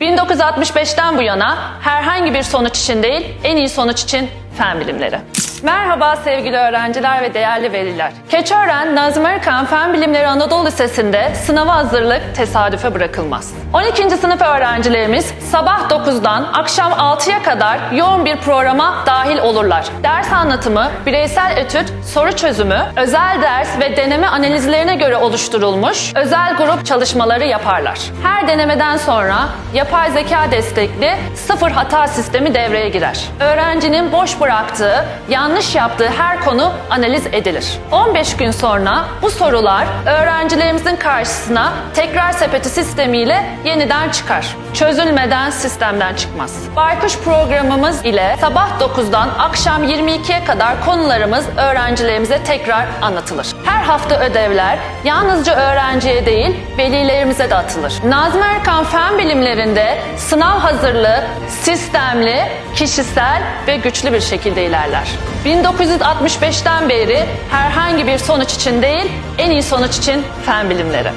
1965'ten bu yana herhangi bir sonuç için değil, en iyi sonuç için fen bilimleri. Merhaba sevgili öğrenciler ve değerli veliler. Keçiören Nazım Arıkan Fen Bilimleri Anadolu Lisesi'nde sınava hazırlık tesadüfe bırakılmaz. 12. sınıf öğrencilerimiz sabah 9'dan akşam 6'ya kadar yoğun bir programa dahil olurlar. Ders anlatımı, bireysel etüt, soru çözümü, özel ders ve deneme analizlerine göre oluşturulmuş özel grup çalışmaları yaparlar. Her denemeden sonra yapay zeka destekli sıfır hata sistemi devreye girer. Öğrencinin boş bıraktığı, yanlış yaptığı her konu analiz edilir. 15 gün sonra bu sorular öğrencilerimizin karşısına tekrar sepeti sistemiyle yeniden çıkar. Çözülmeden sistemden çıkmaz. Baykuş programımız ile sabah 9'dan akşam 22'ye kadar konularımız öğrencilerimize tekrar anlatılır. Her hafta ödevler yalnızca öğrenciye değil velilerimize de atılır. Nazım Erkan Fen Bilimlerinde sınav hazırlığı sistemli, kişisel ve güçlü bir şekilde ilerler. 1965'ten beri herhangi bir sonuç için değil, en iyi sonuç için fen bilimleri.